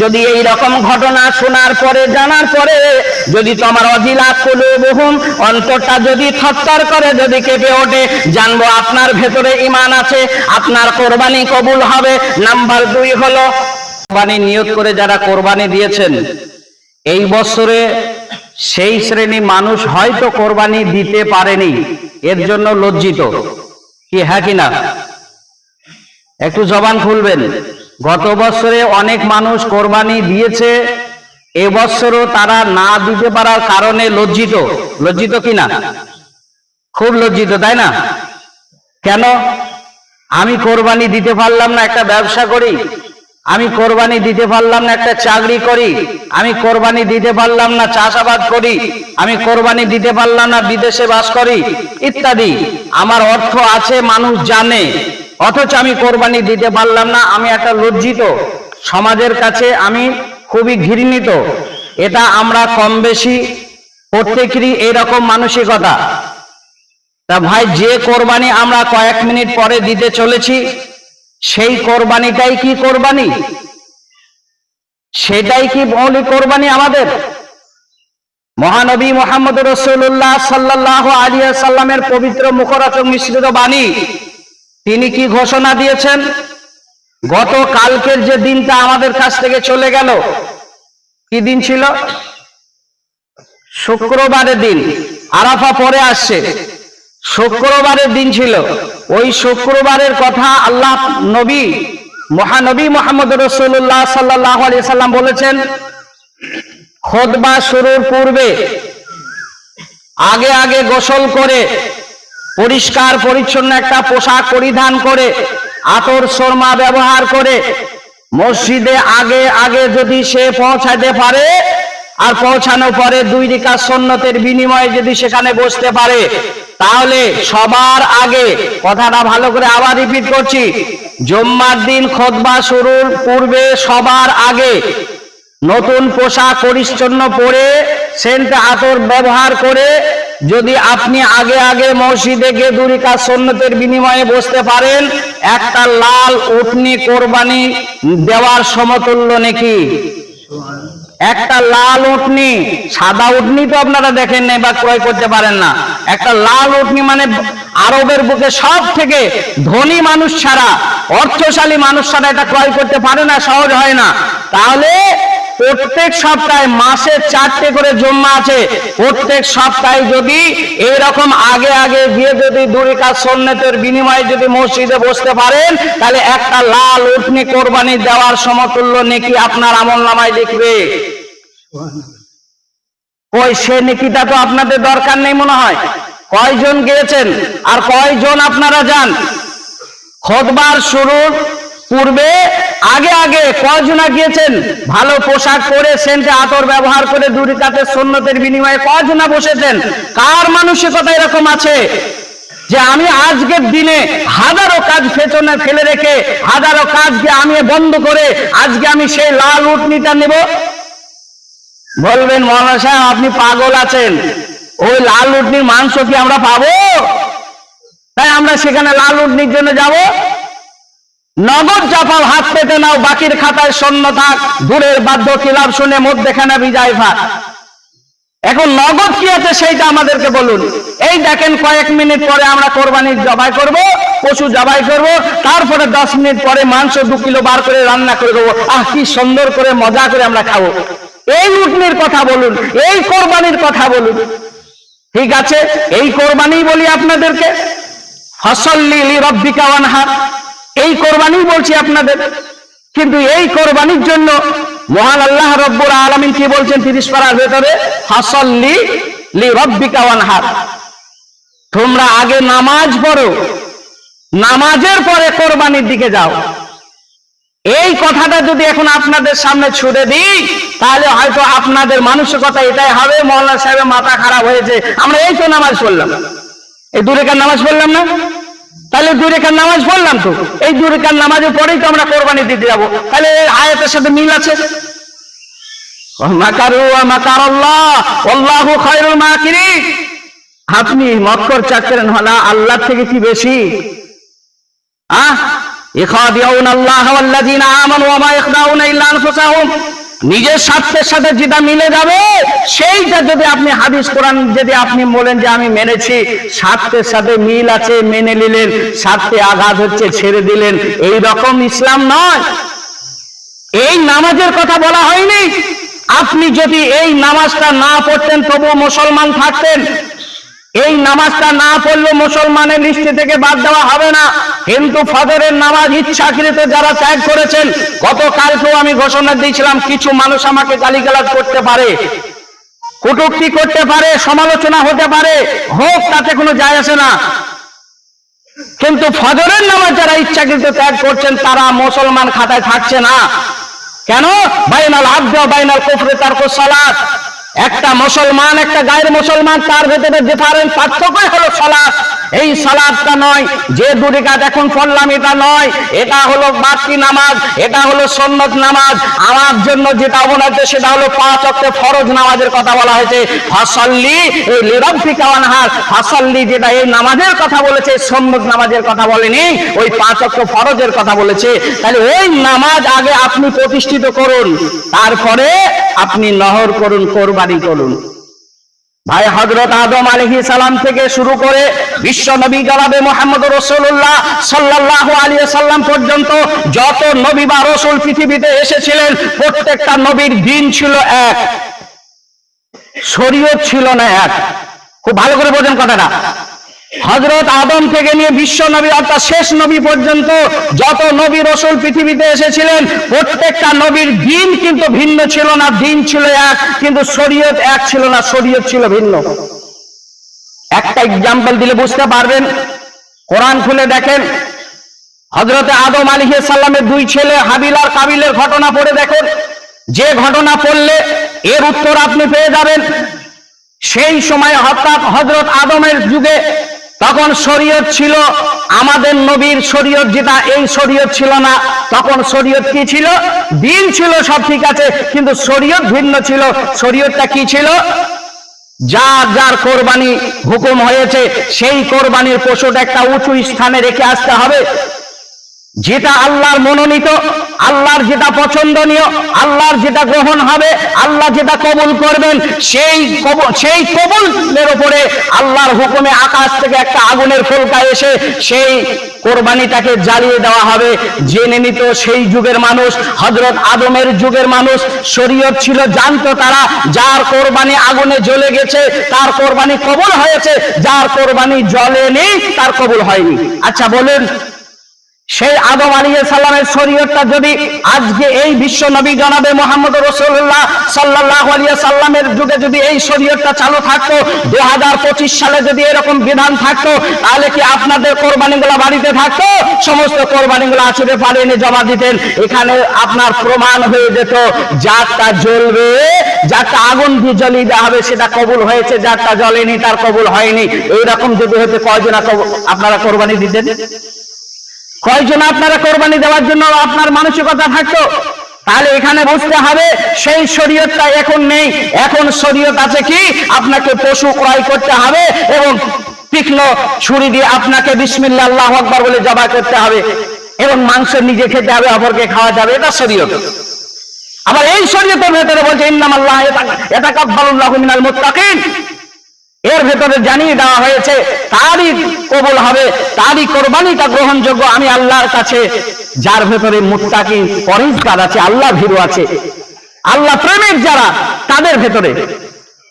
যদি এই রকম ঘটনা শোনার পরে, জানার পরে যদি তোমার অজিলাত কুলুবুহুম, অন্তরটা যদি থরথর করে, যদি কেঁপে ওঠে, জানব আপনার ভেতরে ঈমান আছে, আপনার কোরবানি কবুল হবে। নাম্বার দুই হলো, কোরবানি নিয়োগ করে যারা কোরবানি দিয়েছেন, এই বছরে সেই শ্রেণি মানুষ হয়তো কোরবানি দিতে পারেনি, এর জন্য লজ্জিত। কি হ্যাঁ কি না? একটু জবান খুলবেন। গত বছরে অনেক মানুষ কোরবানি দিয়েছে, এবছরও তারা না দিতে পারার কারণে লজ্জিত। লজ্জিত কি না খুব লজ্জিত, তাই না? কেন? আমি কোরবানি দিতে পারলাম না একটা ব্যবসা করি, আমি কোরবানি দিতে পারলাম না একটা চাকরি করি, আমি কোরবানি দিতে পারলাম না চাষাবাদ করি, আমি কোরবানি দিতে পারলাম না বিদেশে বাস করি, ইত্যাদি। আমার অর্থ আছে, মানুষ জানে। অথচ আমি কোরবানি দিতে পারলাম না, আমি একটা লজ্জিত। সমাজের কাছে আমি খুবই ঘৃণিত। এটা আমরা কম বেশি প্রত্যেকেরই এরকম মানসিকতা। তা ভাই, যে কোরবানি আমরা কয়েক মিনিট পরে দিতে চলেছি, সেই কোরবানিটাই কি কোরবানি? সেটাই কি মৌলিক কোরবানি আমাদের? মহানবী মোহাম্মদ রসুল্লাহ সাল্লাহ আলিয়া সাল্লামের পবিত্র মুখরচক মিশ্রিত বাণী তিনি কি ঘোষণা দিয়েছেন? গত কালকের যে দিনটা আমাদের কাছ থেকে চলে গেল, কি দিন ছিল? শুক্রবারের দিন, আরাফা পরে আসছে। শুক্রবারের দিন ছিল। ওই শুক্রবারের কথা আল্লাহ নবী, মহানবী মোহাম্মদ রসুল্লাহ সাল্লাহ সাল্লাম বলেছেন, খোদবা শুরুর পূর্বে, আগে আগে গোসল করে পরিষ্কার, পরিচ্ছন্ন একটা পোশাক পরিধান করে, আতর শর্মা ব্যবহার করে, মসজিদে আগে আগে যদি সে পৌঁছাতে পারে, আর পৌঁছানো পরে দুই রিকা সন্ন্যতের বিনিময়ে যদি সেখানে বসতে পারে, তাহলে সবার আগে কথাটা ভালো করে আবার রিপিট করছি। জম্মার দিন খোদবা শুরুর পূর্বে সবার আগে নতুন পোশাক পরিচ্ছন্ন পরে সেন্ট আতর ব্যবহার করে যদি আপনি আগে আগে মসজিদে গিয়ে দুরিকা সন্ন্যতের বিনিময়ে বসতে পারেন, একটা লাল উঠনি কোরবানি দেওয়ার সমতুল্য নাকি? একটা লাল উঠনি, সাদা উঠনি তো আপনারা দেখেন নাই বা ক্রয় করতে পারেন না। একটা লাল উঠনি মানে আরবের বুকে সব থেকে ধনী মানুষ ছাড়া, অর্থশালী মানুষ ছাড়া এটা ক্রয় করতে পারে না, সহজ হয় না। তাহলে প্রত্যেক সপ্তাহে মাসে চারটে করে জম্মা আছে। প্রত্যেক সপ্তাহে যদি এইরকম আগে আগে গিয়ে যদি দুই কাজ সন্ন্যতের বিনিময়ে যদি মসজিদে বসতে পারেন, তাহলে একটা লাল উঠনি কোরবানি দেওয়ার সমতুল্য নেকি আপনার আমল নামায় দেখবে ওই সে নেকিটা তো আপনাদের দরকার নেই মনে হয়? কয়জন গিয়েছেন? আর কয়জন আপনারা যান? খোদবার শুরুর পূর্বে, আগে আগে কয়জনা গিয়েছেন? ভালো পোশাক পরে সেন্টে আতর ব্যবহার করে দুরি কাতে সন্ন্যতের বিনিময়ে কয়জনা বসেছেন? কার মানসিকতা এরকম আছে? যে আমি আজকের দিনে হাজারো কাজ পেছনে ফেলে রেখে, হাজারো কাজকে আমি বন্ধ করে আজকে আমি সেই লাল উটনিটা নেব? বলবেন মৌলানা সাহেব, আপনি পাগল আছেন। ওই লাল উটনির মাংস কি আমরা পাবো? তাই আমরা সেখানে লাল উটনির জন্য যাব? নগদ চাপাও হাত পেতে নাও, বাকির খাতায় শূন্য থাক। দূরের বাধ্য কিলাব শুনে মধ্যেখানে বিজয় ভাগ। এখন নগদ কি আছে সেইটা আমাদেরকে বলুন। এই দেখেন কয়েক মিনিট পরে আমরা কোরবানির জবাই করব, পশু জবাই করব, তারপরে দশ মিনিট পরে মাংস দু কিলো বার করে রান্না করে দেবো। আহ, কি সুন্দর করে মজা করে আমরা খাব। এই উটনির কথা বলুন, এই কোরবানির কথা বলুন। ঠিক আছে, এই কোরবানি বলি আপনাদেরকে। ফসল্লি রব্বিকা ওয়ানহার এই কোরবানি বলছি আপনাদের। কিন্তু এই কোরবানির জন্য মহান আল্লাহ রব্বুর আলমিন কি বলছেন তিরিশ পাড়ার ভেতরে? ফসল্লি লি রব্বিকা ওয়ানহার। তোমরা আগে নামাজ পড়ো, নামাজের পরে কোরবানির দিকে যাও। এই কথাটা যদি এখন আপনাদের সামনে ছুড়ে দিই, তাহলে হয়তো আপনাদের মানসিকতা এটাই হবে, মৌলানা সাহেবের মাথা খারাপ হয়েছে। আমরা এই তো নামাজ পড়লাম। এই দূরেকার নামাজ পড়লাম না? তাহলে দূরেকার নামাজ পড়লাম তো। এই দূরেকার নামাজের পরেই তো আমরা কোরবানি দিতে যাব। তাহলে আয়াতের সাথে মিল আছে? আপনি মক্কর চাকরেন হলা আল্লাহ থেকে কি বেশি? আহ? ইখাদিউন আল্লাহ ওয়াল্লাযিনা আমানু ওয়া মা ইখদাউনা ইল্লা আনফুসাহুম। নিজের স্বার্থের সাথে যেটা মিলে যাবে, সেইটা যদি আপনি হাদিস কোরআন যদি আপনি বলেন যে আমি মেনেছি, স্বার্থের সাথে মিল আছে, মেনে নিলেন, স্বার্থে আঘাত হচ্ছে, ছেড়ে দিলেন, এই রকম ইসলাম নয়। এই নামাজের কথা বলা হয়নি। আপনি যদি এই নামাজটা না পড়তেন, তবুও মুসলমান থাকতেন। এই নামাজটা না পড়লে মুসলমানের লিস্টে থেকে বাদ দেওয়া হবে না। কিন্তু ফজরের নামাজ ইচ্ছাকৃত যারা ত্যাগ করেছেন, গতকালকেও আমি ঘোষণা দিয়েছিলাম, কিছু মানুষ আমাকে গালিগালাজ করতে পারে, কটূক্তি করতে পারে, সমালোচনা হতে পারে, হোক তাতে কোনো যায় আসে না। কিন্তু ফজরের নামাজ যারা ইচ্ছাকৃত ত্যাগ করছেন, তারা মুসলমান খাতায় থাকছে না। কেন? বাইনাল আব্দ, বাইনাল কুফরে তার সালাত। একটা মুসলমান একটা গায়ের মুসলমান তার ভেতরে ডিফারেন্স পার্থক্যই হলো সালাত। এই সালাদটা নয়, যে দুটি কাজ এখন পড়লাম এটা নয়, এটা হলো বাকি নামাজ, এটা হলো সন্নত নামাজ। আমার জন্য যেটা হচ্ছে সেটা হলো পাঁচ অক্টে ফরজ নামাজের কথা বলা হয়েছে। ফাসাল্লি, এই লিরব্বিকা ওয়ানহার, ফাসাল্লি যেটা এই নামাজের কথা বলেছে, সন্নত নামাজের কথা বলেনি, ওই পাঁচ অক্ট ফরজের কথা বলেছে। তাহলে ওই নামাজ আগে আপনি প্রতিষ্ঠিত করুন, তারপরে আপনি নহর করুন, কোরবানি করুন। ভাই হজরত আদম আলহি সালাম থেকে শুরু করে বিশ্ব নবী জনাবে মোহাম্মদ রসুল্লাহ সাল্লাহ আলী সাল্লাম পর্যন্ত যত নবী বা রসুল পৃথিবীতে এসেছিলেন, প্রত্যেকটা নবীর দিন ছিল এক শরীয় ছিল না এক। খুব ভালো করে বোঝেন কথাটা। হজরত আদম থেকে নিয়ে বিশ্ব নবী অর্থাৎ শেষ নবী পর্যন্ত যত নবী রসুল পৃথিবীতে এসেছিলেন, প্রত্যেকটা নবীর দিন কিন্তু ভিন্ন ছিল না, দিন ছিল এক, কিন্তু শরীয়ত এক ছিল না, শরীয়ত ছিল ভিন্ন। একটা এক্সাম্পল দিলে বুঝতে পারবেন। কোরআন খুলে দেখেন। হজরতে আদম আলী সাল্লামের দুই ছেলে হাবিল আর কাবিলের ঘটনা পড়ে দেখেন। যে ঘটনা পড়লে এর উত্তর আপনি পেয়ে যাবেন। সেই সময় হঠাৎ হজরত আদমের যুগে তখন শরীয়ত ছিল আমাদের নবীর শরীয়ত যেটা, এই শরীয়ত ছিল না। তখন শরীয়ত কি ছিল? দিন ছিল, সব ঠিক আছে, কিন্তু শরীয়ত ভিন্ন ছিল। শরীয়তটা কি ছিল? যার যার কোরবানি হুকুম হয়েছে, সেই কোরবানির পশুটা একটা উঁচু স্থানে রেখে আসতে হবে। যেটা আল্লাহর মনোনীত আল্লাহর যেটা পছন্দনীয়, আল্লাহর যেটা গ্রহণ হবে, আল্লাহ যেটা কবুল করবেন, সেই সেই কবুলের উপরে আল্লাহর হুকুমে আকাশ থেকে একটা আগুনের ফুলকা এসে সেই কোরবানিটাকে জ্বালিয়ে দেওয়া হবে। জেনে নিত সেই যুগের মানুষ হজরত আদমের যুগের মানুষ, শরীয়ত ছিল, জানতো তারা, যার কোরবানি আগুনে জ্বলে গেছে, তার কোরবানি কবুল হয়েছে, যার কোরবানি জ্বলেনি, তার কবুল হয়নি। আচ্ছা বলেন সেই আদম আলী সাল্লামের শরীয়তটা যদি আজকে এই বিশ্ব নবী জনাবে মোহাম্মদ রসুল্লাহ সাল্লাহ আলিয়া সাল্লামের যুগে যদি এই শরীয়তটা চালু থাকতো দু হাজার পঁচিশ সালে যদি এরকম বিধান থাকতো, তাহলে কি আপনাদের কোরবানিগুলো বাড়িতে থাকতো? সমস্ত কোরবানিগুলো আছড়ে পারে এনে জমা দিতেন। এখানে আপনার প্রমাণ হয়ে যেত, যারটা জ্বলবে, যারটা আগুন দিয়ে জ্বলিয়ে দেওয়া হবে, সেটা কবুল হয়েছে, যারটা জ্বলেনি, তার কবুল হয়নি। এইরকম যদি হতে, কয়জনা আপনারা কোরবানি দিতেন? কয়জন আপনারা কোরবানি দেওয়ার জন্য আপনার মানসিকতা থাকতো তাহলে এখানে বুঝতে হবে, সেই শরীয়তটা এখন নেই। এখন শরীয়ত আছে কি? আপনাকে পশু ক্রয় করতে হবে এবং তীক্ষ্ণ ছুরি দিয়ে আপনাকে বিসমিল্লা আল্লাহ আকবার বলে জবাই করতে হবে। এবং মাংস নিজে খেতে হবে, অপরকে খাওয়া যাবে, এটা শরীয়ত। আবার এই শরীয়তের ভেতরে বলছে ইন্নাম আল্লাহ এটা কাব্বালুল্লাহ মিনাল মুত্তাকিন। এর ভেতরে জানিয়ে দেওয়া হয়েছে, তারই কবুল হবে, তারই কোরবানিটা গ্রহণযোগ্য আমি আল্লাহর কাছে। যার ভেতরে মুত্তাকি পরিষ্কার আছে, আল্লাহ ভীরু আছে। আল্লাহ প্রেমিক যারা, তাদের ভেতরে।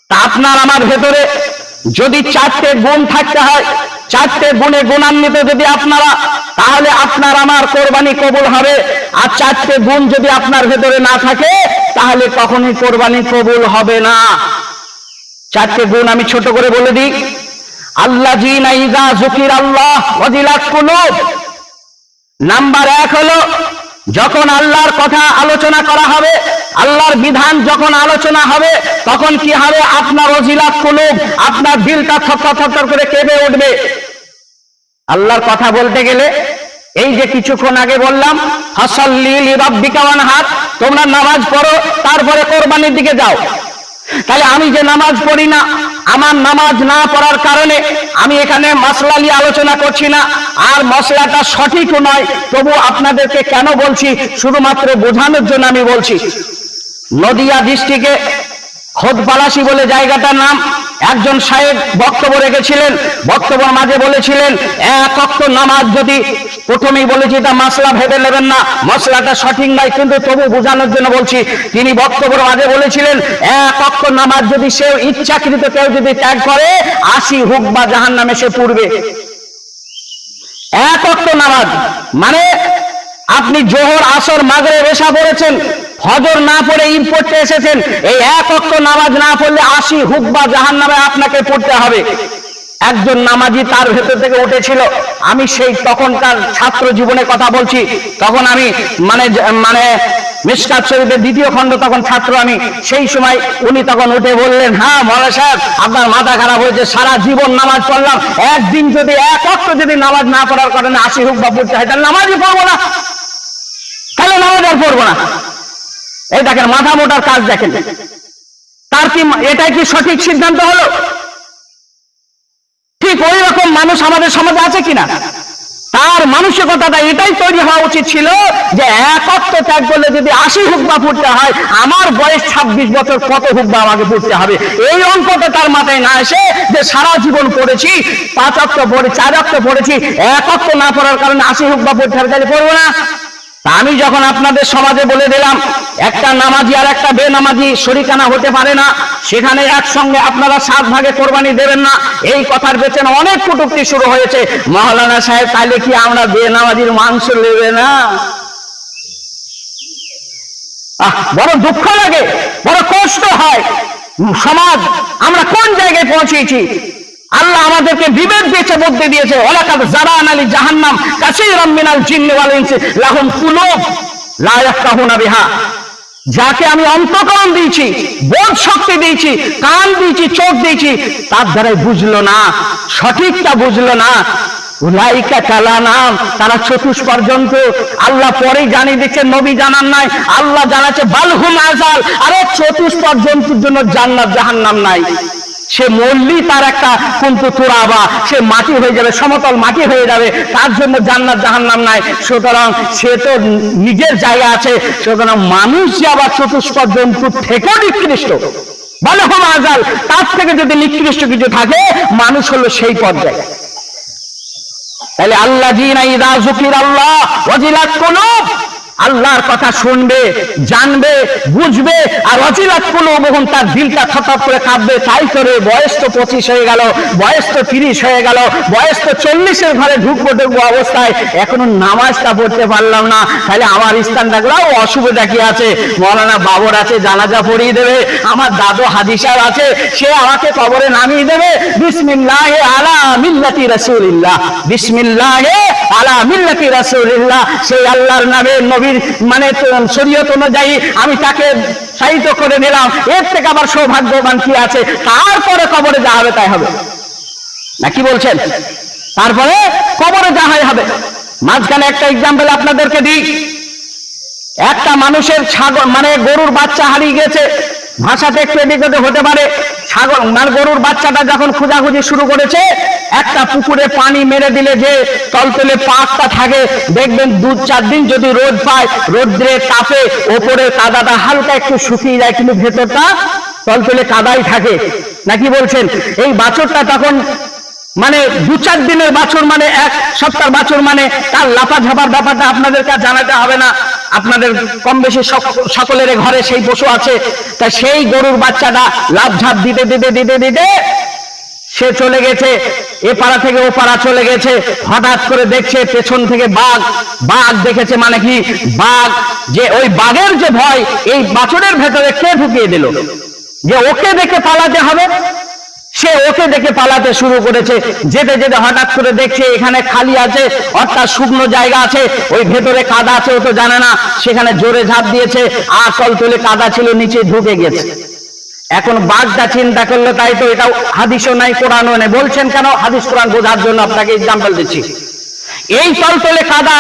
তা আপনার আমার ভেতরে, যদি চারটে গুণ থাকতে হয়, চারটে গুণে গুণান্বিত যদি আপনারা, তাহলে আপনার আমার কোরবানি কবুল হবে। আর চারটে গুণ যদি আপনার ভেতরে না থাকে, তাহলে কখনই কোরবানি কবুল হবে না। চারটে গুণ আমি ছোট করে বলে দিই। আল্লাহ জকির আল্লাহ নাম্বার এক হলো, যখন আল্লাহর কথা আলোচনা করা হবে, আল্লাহর বিধান যখন আলোচনা হবে, তখন কি হবে? আপনার অজিলাত কুলুব, আপনার দিলটা থরথর থরথর করে কেঁপে উঠবে। আল্লাহর কথা বলতে গেলে, এই যে কিছুক্ষণ আগে বললাম হাসাল্লি লিরাব্বিকা হাত তোমরা নামাজ পড়ো, তারপরে কোরবানির দিকে যাও। তাহলে আমি যে নামাজ পড়ি না, আমার নামাজ না পড়ার কারণে আমি এখানে মশলা নিয়ে আলোচনা করছি না। আর মশলাটা সঠিকও নয়, তবু আপনাদেরকে কেন বলছি? শুধুমাত্র বোঝানোর জন্য আমি বলছি। নদিয়া ডিস্ট্রিক্টে খোদপালাসি বলে জায়গাটার নাম একজন সাহেব বক্তব্য রেখেছিলেন, বক্তব্যের মাঝে বলেছিলেন, এক অক্ত নামাজ যদি প্রথমেই বলেছি এটা মাসলা ভেবে নেবেন না মশলাটা সঠিক নয়, কিন্তু তবু বোঝানোর জন্য বলছি, তিনি বক্তব্যের মাঝে বলেছিলেন, এক অক্ত নামাজ যদি সে ইচ্ছাকৃত কেউ যদি ত্যাগ করে, আশি হুক বা জাহান নামে সে পূর্বে এক অক্ত নামাজ মানে আপনি জোহর, আসর মাগরে রেশা পড়েছেন ফজর না পড়ে ঈদ পড়তে এসেছেন, এই এক অক্ত নামাজ না পড়লে আশি হুক বা জাহান নামে আপনাকে পড়তে হবে। একজন নামাজি তার ভেতর থেকে উঠেছিল। আমি সেই তখনকার ছাত্র জীবনের কথা বলছি, তখন আমি মানে মানে মিসকাত শরীফের দ্বিতীয় খণ্ড তখন ছাত্র আমি, সেই সময় উনি তখন উঠে বললেন হ্যাঁ মৌলা সাহেব, আপনার মাথা খারাপ হয়েছে, সারা জীবন নামাজ পড়লাম। একদিন যদি, এক অক্ট যদি নামাজ না পড়ার কারণে আশি হুক বা পড়তে হয়, তাহলে নামাজই পড়ব না। তাহলে নামাজ আর পড়ব না। এই দেখেন, মাথা মোটার কাজ দেখেন। তার কি এটাই কি সঠিক সিদ্ধান্ত হলো? ঠিক ওই রকম মানুষ আমাদের সমাজে আছে কিনা? তার মানসিকতাটা এটাই তৈরি হওয়া উচিত ছিল যে একত্র ত্যাগ করলে যদি আশি হুকবা পড়তে হয়, আমার বয়স ছাব্বিশ বছর, কত হুকবা আমাকে পড়তে হবে? এই অঙ্কটা তার মাথায় না এসে যে সারা জীবন পড়েছি, পাঁচ অক্ট পড়ে, চার অক্ট পড়েছি, এক অক্ট না পড়ার কারণে আশি হুকবা পড়তে হবে, তাহলে পড়ব না। আমি যখন আপনাদের সমাজে বলে দিলাম, একটা নামাজি আর একটা বেনামাজি শরিকানা হতে পারে না, সেখানে একসঙ্গে আপনারা সাত ভাগে কোরবানি দেবেন না। এই কথার পেছনে অনেক কটুক্তি শুরু হয়েছে। মহালানা সাহেব তাহলে কি আমরা বেনামাজির মাংস নেবে না? বড় দুঃখ লাগে, বড় কষ্ট হয়। সমাজ, আমরা কোন জায়গায় পৌঁছেছি? আল্লাহ আমাদেরকে বিবেক দিয়েছে বুদ্ধি দিয়েছে। ওলাকাদ জারান আলী জাহান্নাম, কাসীরাম মিনাল জিন্নি ওয়াল ইনসি, লাহুম কুলুব বিহা। যাকে আমি অন্তকরণ দিয়েছি, বোধ শক্তি দিয়েছি, কান দিয়েছি, চোখ দিয়েছি, তার দ্বারাই বুঝলো না, সঠিকটা বুঝলো না। উলাইকা কালা নাম, তারা চতুষ্পর জন্তু আল্লাহ পরেই জানিয়ে দিচ্ছেন নবী জানান নাই, আল্লাহ জানাচ্ছে, বালহুম আজাল আরে চতুষ্পর জন্তুর জন্য জান্নাত জাহান্নাম নাই। সে মরলি তার একটা কিন্তু তুরাবা সে মাটি হয়ে যাবে, সমতল মাটি হয়ে যাবে, তার জন্য জান্নাত জাহান্নাম নাই। সুতরাং সে তো নিজের জায়গা আছে, সুতরাং মানুষ যে আবার চতুষ্পদ জন্তু থেকেও নিকৃষ্ট। বলে হোম আজাল, তার থেকে যদি নিকৃষ্ট কিছু থাকে, মানুষ হলো সেই পর্যায়ে। তাহলে আল্লাহ জিনা ইদা জুকির আল্লাহ ওয়াজিলাত কুলুব আল্লাহর কথা শুনবে, জানবে, বুঝবে, আর অচিলাত কোনো বহুন তার দিলটা থতপ করে কাঁপবে। তাই করে বয়স তো পঁচিশ হয়ে গেল, বয়স তো তিরিশ হয়ে গেল, বয়স তো চল্লিশের ঘরে ঢুকবো ঢুকবো অবস্থায়, এখনও নামাজটা পড়তে পারলাম না। তাহলে আমার স্থানটাগুলাও অসুবিধা কি আছে? মৌলানা বাবর আছে, জানাজা পড়িয়ে দেবে, আমার দাদু হাদিসার আছে, সে আমাকে কবরে নামিয়ে দেবে। বিসমিল্লাহ আলা মিল্লাতি রাসূলিল্লাহ, বিসমিল্লাহ আলা মিল্লাতি রাসূলিল্লাহ, সেই আল্লাহর নামে নবীর মানে শরীয়ত অনুযায়ী আমি তাকে সাহিত্য করে নিলাম। এর থেকে আবার সৌভাগ্যবান কি আছে? তারপরে কবরে যা হবে তাই হবে। না কি বলছেন? তারপরে কবরে যা হয় হবে। মাঝখানে একটা এক্সাম্পল আপনাদেরকে দিই। একটা মানুষের ছাগল মানে গরুর বাচ্চা হারিয়ে গেছে। ভাষাতে একটু এদিকে হতে পারে। ছাগল মানে গরুর বাচ্চাটা যখন খোঁজাখুঁজি শুরু করেছে, একটা পুকুরে পানি মেরে দিলে যে তলতলে পাকটা থাকে, দেখবেন দু চার দিন যদি রোদ পায়, রোদ্রে তাপে ওপরে কাদাটা হালকা একটু শুকিয়ে যায়, কিন্তু ভেতরটা তলতলে কাদাই থাকে। নাকি বলছেন? এই বাছরটা তখন মানে দু চার দিনের বাছর মানে এক সপ্তাহ বাছর মানে তার লাফা ঝাপার ব্যাপারটা আপনাদের কাছে জানাতে হবে না। আপনাদের কম বেশি সক- সকলের ঘরে সেই পশু আছে। তা সেই গরুর বাচ্চাটা লাভ ঝাপ দিতে দিতে দিতে দিতে সে চলে গেছে। এ পাড়া থেকে ও পাড়া চলে গেছে। হঠাৎ করে দেখছে পেছন থেকে বাঘ। বাঘ দেখেছে মানে কি? বাঘ যে ওই বাঘের যে ভয়, এই বাছরের ভেতরে কে ঢুকিয়ে দিল? যে ওকে দেখে পালাতে হবে? সে ওকে দেখে পালাতে শুরু করেছে। যেতে যেতে হঠাৎ করে দেখছে এখানে খালি আছে, অর্থাৎ শুকনো জায়গা আছে, ওই ভেতরে কাদা আছে, ও তো জানে না, সেখানে জোরে ঝাঁপ দিয়েছে আর তুলে কাদা ছিল, নিচে ঢুকে গেছে। এখন বাঘটা চিন্তা করলে, তাই তো এটা হাদিসও নাই, কোরআনও নেই। বলছেন কেন? হাদিস কোরআন বোঝার জন্য আপনাকে এক্সাম্পল দিচ্ছি। এই তলতলে কাদা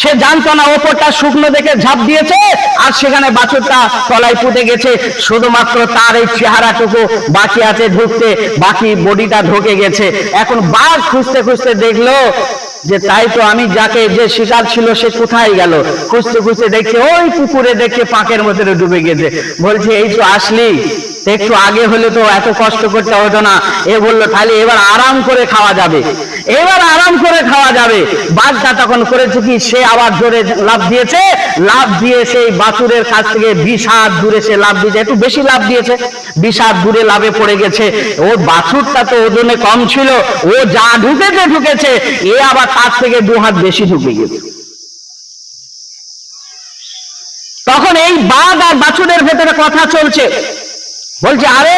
সে জানতো না ওপরটা শুকনো দেখে ঝাঁপ দিয়েছে, আর সেখানে বাছুরটা তলায় পুঁতে গেছে। শুধুমাত্র তার এই চেহারাটুকু বাকি আছে ঢুকতে, বাকি বডিটা ঢুকে গেছে। এখন বাঘ খুঁজতে খুঁজতে দেখল যে তাই তো আমি যাকে যে শিকার ছিল, সে কোথায় গেল? খুঁজতে খুঁজতে দেখছে, ওই পুকুরে দেখছে পাকের মধ্যে ডুবে গেছে। বলছে, এই তো আসলি। একটু আগে হলে তো এত কষ্ট করতে হতো না। এ বলল, তাহলে এবার আরাম করে খাওয়া যাবে। এবার আরাম করে খাওয়া যাবে। বাঘটা তখন করেছে কি, সে আবার জোরে লাভ দিয়েছে। লাভ দিয়ে সেই বাছুরের কাছ থেকে হাত দূরে সে লাভ দিয়েছে। একটু বেশি লাভ দিয়েছে। হাত দূরে লাভে পড়ে গেছে। ওর বাছুরটা তো ওজনে কম ছিল। ও যা ঢুকেছে ঢুকেছে। এ আবার তার থেকে দু হাত বেশি ঢুকে গেছে। তখন এই বাঘ আর বাছুরের ভেতরে কথা চলছে। বলছে, আরে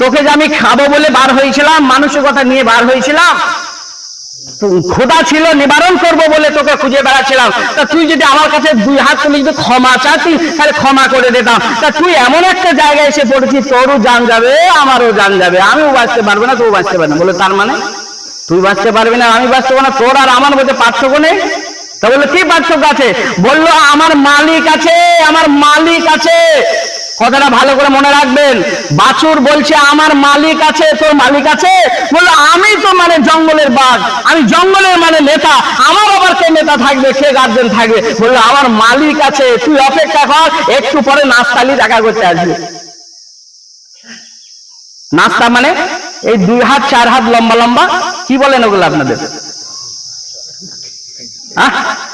তোকে যে আমি খাব বলে বার হয়েছিলাম, মানুষের কথা নিয়ে বার হয়েছিলাম ক্ষুধা ছিল, নিবারণ করব বলে তোকে খুঁজে বেড়াচ্ছিলাম। তা তুই যদি আমার কাছে দুই হাত তুলে যদি ক্ষমা চাতি তাহলে ক্ষমা করে দিতাম। তা তুই এমন একটা জায়গায় এসে পড়েছিস, তোরও জান যাবে, আমারও জান যাবে। আমিও বাঁচতে পারব না তুই বাঁচতে পারবি না। বলে তার মানে? তুই বাঁচতে পারবি না, আমি বাঁচতে পারব না, তোর আর আমার মধ্যে পার্থক্য নেই? তা বলল, কি পার্থক্য আছে? বলল, আমার মালিক আছে, আমার মালিক আছে। কথাটা ভালো করে মনে রাখবেন। বাছুর বলছে, আমার মালিক আছে, তোর মালিক আছে? বলল, আমি তো মানে জঙ্গলের বাঘ। আমি জঙ্গলের মানে নেতা। আমার আবার কে নেতা থাকবে, কে গার্জেন থাকবে? বলল, আমার মালিক আছে, তুই অপেক্ষা কর, একটু পরে নাস্তালি দেখা করতে আসবে। নাস্তা মানে এই দুই হাত, চার হাত লম্বা লম্বা, কি বলেন ওগুলো আপনাদের?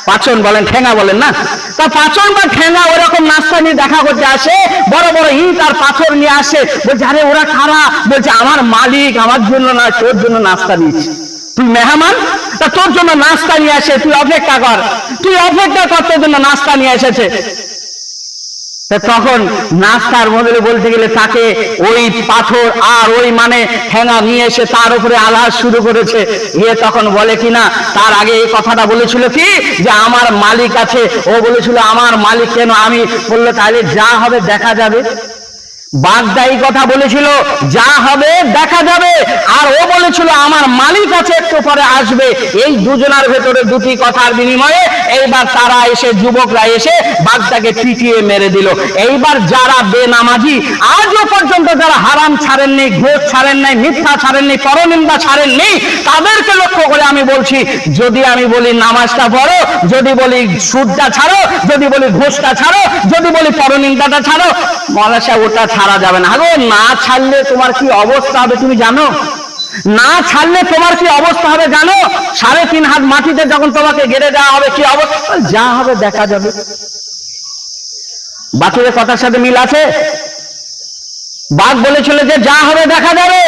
পাচন বলেন ঠেঙ্গা বলেন না? তা পাচন বা ঠেঙ্গা ওরকম নাস্তা নিয়ে দেখা করতে আসে, বড় বড় ইট আর পাথর নিয়ে আসে। বলছে, আরে, ওরা খারা বলছে, আমার মালিক আমার জন্য না, তোর জন্য নাস্তা দিয়েছে। তুই মেহমান? তা তোর জন্য নাস্তা নিয়ে আসে, তুই অপেক্ষা কর। তুই অপেক্ষা কর, তোর জন্য নাস্তা নিয়ে এসেছে। তখন নাস্তার বদলে বলতে গেলে তাকে ওই পাথর আর ওই মানে ঠেঙা নিয়ে এসে তার উপরে আলাস শুরু করেছে। গিয়ে তখন বলে কি না, তার আগে এই কথাটা বলেছিল কি? যে আমার মালিক আছে। ও বলেছিল, আমার মালিক কেন? আমি বলল, তাহলে যা হবে দেখা যাবে। বাগদাই কথা বলেছিল, যা হবে দেখা যাবে। আর ও বলেছিল, আমার মালিক আছে, একটু পরে আসবে। এই দুজনার ভেতরে দুটি কথার বিনিময়ে এইবার তারা এসে, যুবকরা এসে বাঘটাকে পিটিয়ে মেরে দিল। এইবার যারা বেনামাজি, আজও পর্যন্ত যারা হারাম ছাড়েননি, ঘোষ ছাড়েন নাই মিথ্যা ছাড়েননি, পরনিন্দা ছাড়েননি, তাদেরকে লক্ষ্য করে আমি বলছি, যদি আমি বলি নামাজটা পড়ো, যদি বলি সুদটা ছাড়ো, যদি বলি ঘোষটা ছাড়ো, যদি বলি পরনিন্দাটা ছাড়ো মলাশা ওটা ছাড়া যাবে না। আগো না ছাড়লে তোমার কি অবস্থা হবে তুমি জানো? না ছাড়লে তোমার কি অবস্থা হবে জানো? সাড়ে তিন হাত মাটিতে যখন তোমাকে গেড়ে দেওয়া হবে, কি অবস্থা? যা হবে, দেখা যাবে। বাছুরের কথার সাথে মিল আছে? বাঘ বলেছিল যে, যা হবে, দেখা যাবে।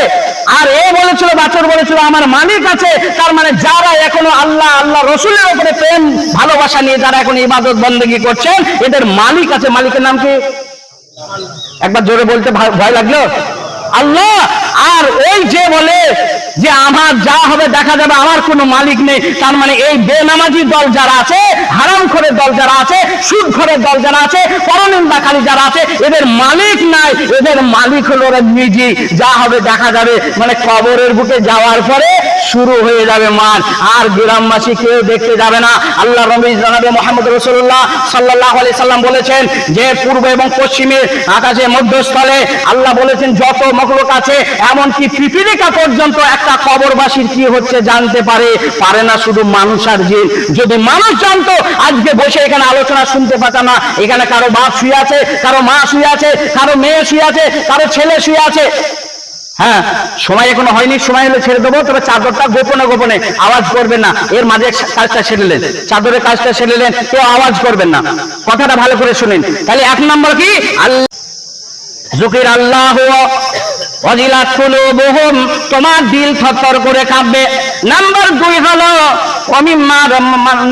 আর এ বলেছিল, বাছর বলেছিল, আমার মালিক আছে। তার মানে যারা এখনও আল্লাহ আল্লাহ রসুলের উপরে প্রেম, ভালোবাসা নিয়ে যারা এখন ইবাদত বন্দেগি করছেন, এদের মালিক আছে। মালিকের নাম কি? একবার জোরে বলতে ভয় লাগল? আল্লাহ! আর ওই যে বলে যে আমার যা হবে দেখা যাবে, আমার কোনো মালিক নেই। তার মানে এই বেনামাজি দল যারা আছে হারাম খোরের দল যারা আছে সুদ খোরের দল যারা আছে, পরনিন্দাকারী যারা আছে, এদের মালিক নাই। এদের মালিক হলো ওরা নিজে যা হবে দেখা যাবে। মানে কবরের বুকে যাওয়ার পরে শুরু হয়ে যাবে মার আর গ্রামবাসী কেউ দেখতে যাবে না। আল্লাহ রবি জানাবে মোহাম্মদ রসুল্লাহ সাল্লাহ আলি সাল্লাম বলেছেন যে পূর্ব এবং পশ্চিমের আকাশে মধ্যস্থলে আল্লাহ বলেছেন, যত মখলুক আছে, এমনকি পিপিলিকা পর্যন্ত একটা কবরবাসীর কি হচ্ছে জানতে পারে? পারে না শুধু মানুষ আর জিন। যদি মানুষ জানতো, আজকে বসে এখানে আলোচনা শুনতে পাতা না। এখানে কারও বাপ শুয়ে আছে, কারও মা শুয়ে আছে, কারও মেয়ে শুয়ে আছে, কারও ছেলে শুয়ে আছে। হ্যাঁ সময় এখনও হয়নি, সময় হলে ছেড়ে দেবো, তবে চাদরটা গোপনে গোপনে আওয়াজ করবেন না। এর মাঝে কাজটা সেরেলেন চাদরের কাজটা সেরেলেন কেউ আওয়াজ করবেন না। কথাটা ভালো করে শুনেন। তাহলে এক নম্বর কি? আল্লাহ জুকির আল্লাহ অজিলাত কুলুবুহুম, তোমার দিল থরথর করে কাঁপবে। নাম্বার দুই হলো, অমিম্মা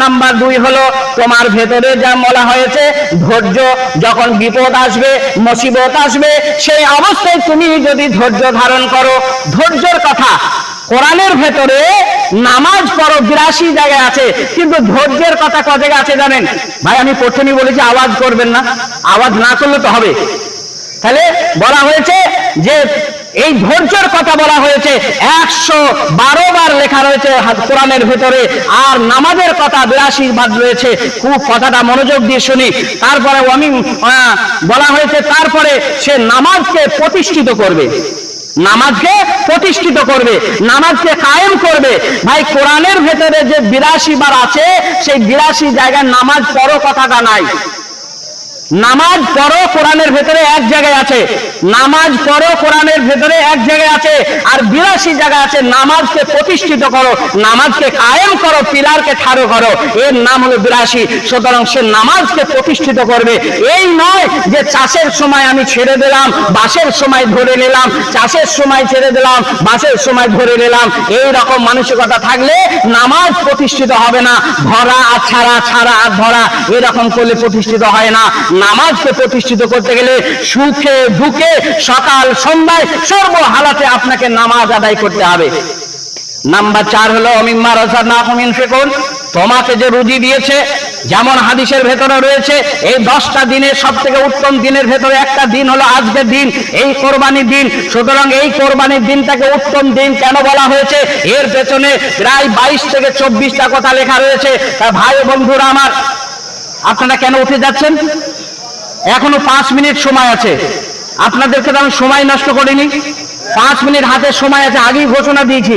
নাম্বার দুই হলো, তোমার ভেতরে যা বলা হয়েছে, ধৈর্য যখন বিপদ আসবে, মুসিবত আসবে, সেই অবস্থায় তুমি যদি ধৈর্য ধারণ করো, ধৈর্যর কথা কোরআনের ভেতরে নামাজ পড়ো, বিরাশি জায়গায় আছে, কিন্তু ধৈর্যের কথা ক জায়গায় আছে জানেন? ভাই, আমি প্রথমেই বলেছি আওয়াজ করবেন না। আওয়াজ না করলে তো হবে। তাহলে বলা হয়েছে যে এই ধৈর্যের কথা বলা হয়েছে। একশো বারো বার লেখা রয়েছে কোরআনের ভেতরে, আর নামাজের কথা বিরাশি বার রয়েছে। খুব কথাটা মনোযোগ দিয়ে শুনি। তারপরে আমি বলা হয়েছে, তারপরে সে নামাজকে প্রতিষ্ঠিত করবে। নামাজকে প্রতিষ্ঠিত করবে, নামাজকে কায়েম করবে। ভাই, কোরআনের ভেতরে যে বিরাশি বার আছে, সেই বিরাশি জায়গায় নামাজ পড়ো কথাটা নাই। নামাজ পড়ো, কোরআনের ভেতরে এক জায়গায় আছে। নামাজ পড়ো, কোরআনের ভেতরে এক জায়গায় আছে। আর বিরাশি জায়গা আছে, নামাজকে প্রতিষ্ঠিত করো, নামাজকে কায়েম করো, পিলারকে ঠাড়ো করো। এর নাম হলো বিরাশি। সুতরাং সে নামাজকে প্রতিষ্ঠিত করবে। এই নয় যে চাষের সময় আমি ছেড়ে দিলাম বাসের সময় ধরে নিলাম, চাষের সময় ছেড়ে দিলাম বাসের সময় ধরে নিলাম। এই রকম মানসিকতা থাকলে নামাজ প্রতিষ্ঠিত হবে না। ধরা আর ছাড়া ছাড়া আর ধরা, এরকম করলে প্রতিষ্ঠিত হয় না। নামাজকে প্রতিষ্ঠিত করতে গেলে সুখে, দুঃখে, সকাল, সন্ধ্যায় সর্ব হালাতে আপনাকে নামাজ আদায় করতে হবে। নাম্বার চার হলো অমিম্মা রাজা না কমিন ফেকুন, তোমাকে যে রুজি দিয়েছে, যেমন হাদিসের ভেতরে রয়েছে, এই দশটা দিনের সব থেকে উত্তম দিনের ভেতরে একটা দিন হলো আজকের দিন, এই কোরবানির দিন। সুতরাং এই কোরবানির দিনটাকে উত্তম দিন কেন বলা হয়েছে? এর পেছনে প্রায় বাইশ থেকে চব্বিশটা কথা লেখা রয়েছে। ভাই বন্ধুরা আমার, আপনারা কেন উঠে যাচ্ছেন? এখনও পাঁচ মিনিট সময় আছে। আপনাদেরকে তো আমি সময় নষ্ট করিনি। পাঁচ মিনিট হাতে সময় আছে, আগেই ঘোষণা দিয়েছি।